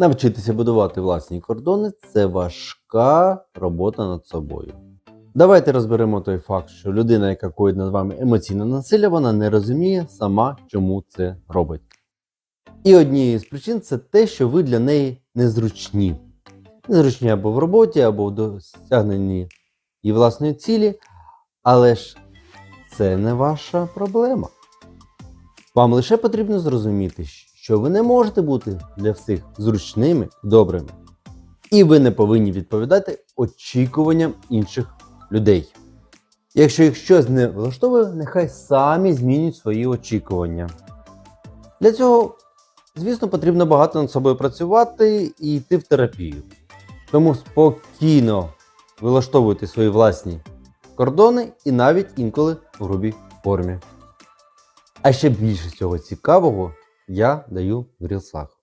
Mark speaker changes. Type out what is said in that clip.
Speaker 1: Навчитися будувати власні кордони це важка робота над собою. Давайте розберемо той факт, що людина, яка коїть над вами емоційне насилля, вона не розуміє сама, чому це робить. І однією з причин це те, що ви для неї незручні. Незручні або в роботі, або в досягненні її власної цілі, але ж це не ваша проблема. Вам лише потрібно зрозуміти, що ви не можете бути для всіх зручними добрими. І ви не повинні відповідати очікуванням інших людей. Якщо їх щось не влаштовує, нехай самі змінюють свої очікування. Для цього, звісно, потрібно багато над собою працювати і йти в терапію. Тому спокійно вилаштовуйте свої власні кордони і навіть інколи в грубій формі. А ще більше цього цікавого я даю в рілсах.